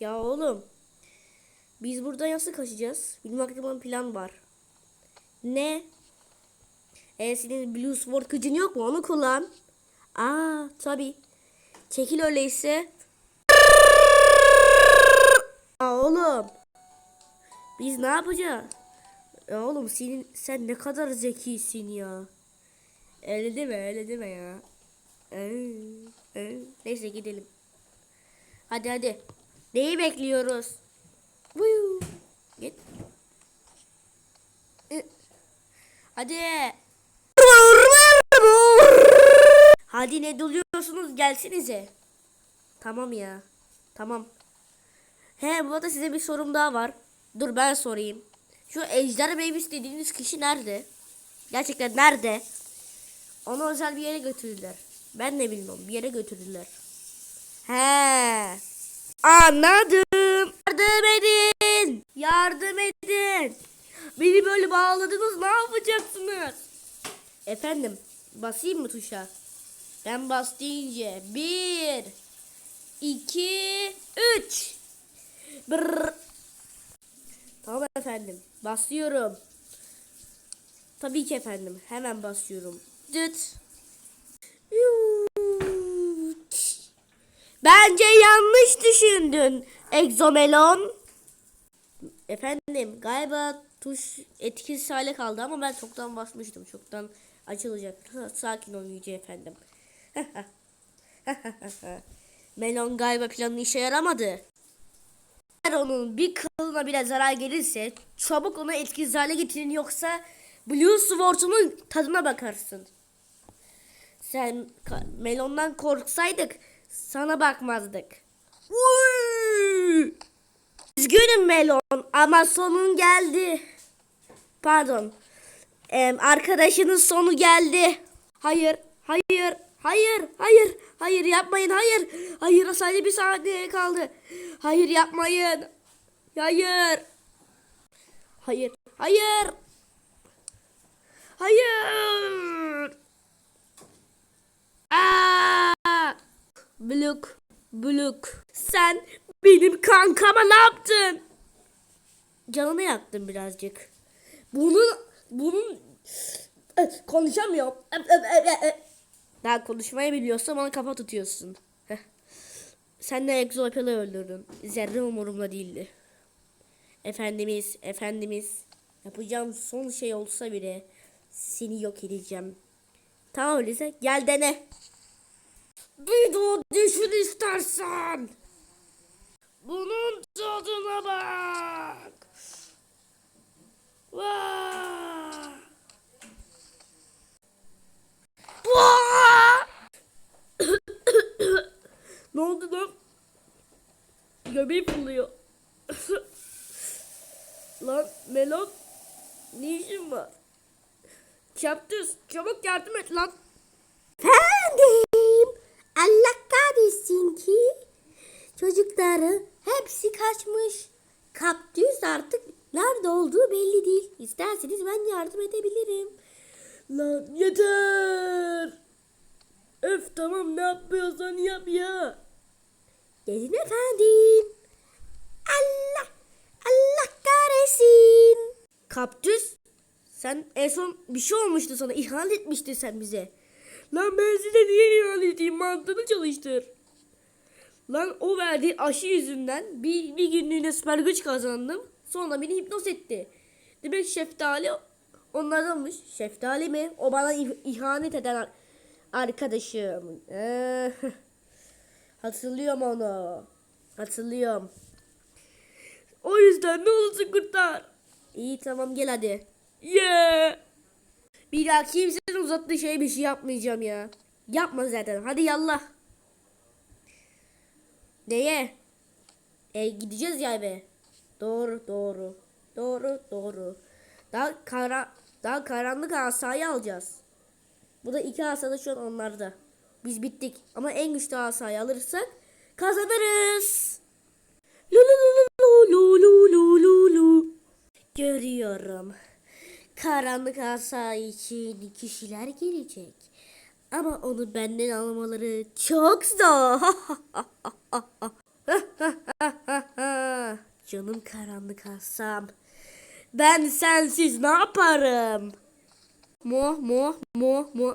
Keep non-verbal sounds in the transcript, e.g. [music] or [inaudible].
Ya oğlum. Biz burada nasıl kaçacağız? Benim aklımda plan var. Ne? E senin Blue Sword kıcın yok mu? Onu kullan. Aa tabi. Çekil öyleyse. Aa oğlum. Biz ne yapacağız? Ya oğlum senin sen ne kadar zekisin ya. Öyle deme öyle deme ya. Ee, ee. Neyse gidelim. Hadi hadi. Neyi bekliyoruz? Vuyu. Git. Hadi. Hadi ne doluyorsunuz gelsinize. Tamam ya. Tamam. He bu arada size bir sorum daha var. Dur ben sorayım. Şu Ejder Babies dediğiniz kişi nerede? Gerçekten nerede? Onu özel bir yere götürdüler. Ben de bilmiyorum. Bir yere götürdüler. He. Anladım. Yardım edin. Yardım edin. Beni böyle bağladınız. Ne yapacaksınız? Efendim. Basayım mı tuşa? Ben bas deyince. Bir. iki, Üç. Brrr. Tamam efendim. Basıyorum. Tabii ki efendim. Hemen basıyorum. Dıt. Bence yanlış düşündün. Exomelon. Efendim galiba tuş etkisiz hale kaldı ama ben çoktan basmıştım. Çoktan açılacak. Sakin olun Yüce efendim. [laughs] Melon galiba planın işe yaramadı. Eğer onun bir kılına bile zarar gelirse çabuk onu etkisiz hale getirin yoksa Blue Sword'umun tadına bakarsın. Sen melondan korksaydık sana bakmazdık. Uy! Üzgünüm melon ama sonun geldi. Pardon. Em, arkadaşının sonu geldi. Hayır, hayır, hayır, hayır, hayır yapmayın, hayır. Hayır sadece bir saniye kaldı. Hayır yapmayın. Hayır. Hayır, hayır. Hayır. Aa! Bluk, bluk. Sen benim kankama ne yaptın? Canını yaktın birazcık. Bunun, bunun Eh, konuşamıyorum. Eh, eh. Daha konuşmayı biliyorsan bana kafa tutuyorsun. Sen de Exopel'i öldürdün. Zerre umurumda değildi. Efendimiz, efendimiz. Yapacağım son şey olsa bile seni yok edeceğim. Tamam öyleyse gel dene. Bir daha düşün istersen. Bunun tadına bak. Vaa! Vaa! ne oldu lan? Göbeğim fırlıyor. lan Melon ne işin var? Çaptız çabuk yardım et lan. Efendim Allah kahretsin ki çocukları hepsi kaçmış. Kaptüs artık nerede olduğu belli değil. İsterseniz ben yardım edebilirim. Lan yeter. Öf tamam ne yapıyorsan yap ya. Dedin efendim. Allah Allah kahretsin. Kaptüs sen en son bir şey olmuştu sana. İhanet etmiştin sen bize. Lan ben size niye ihanet edeyim mantığını çalıştır. Lan o verdiği aşı yüzünden bir, bir günlüğüne süper güç kazandım. Sonra beni hipnoz etti. Demek şeftali onlardanmış. Şeftali mi? O bana ih- ihanet eden ar- arkadaşım. Eh, [laughs] Hatırlıyorum onu. Hatırlıyorum. O yüzden ne olursa kurtar. İyi tamam gel hadi. Yeah. Bir daha kimsenin uzattığı şey bir şey yapmayacağım ya. Yapma zaten. Hadi yallah. Neye? E gideceğiz ya eve. Doğru doğru. Doğru doğru. Daha, kara, daha karanlık asayı alacağız. Bu da iki asada şu an onlarda. Biz bittik. Ama en güçlü asayı alırsak kazanırız. Lu. Görüyorum. Karanlık asa için kişiler gelecek. Ama onu benden almaları çok zor. [laughs] Canım karanlık Hasan. Ben sensiz ne yaparım? Mo mo mo mo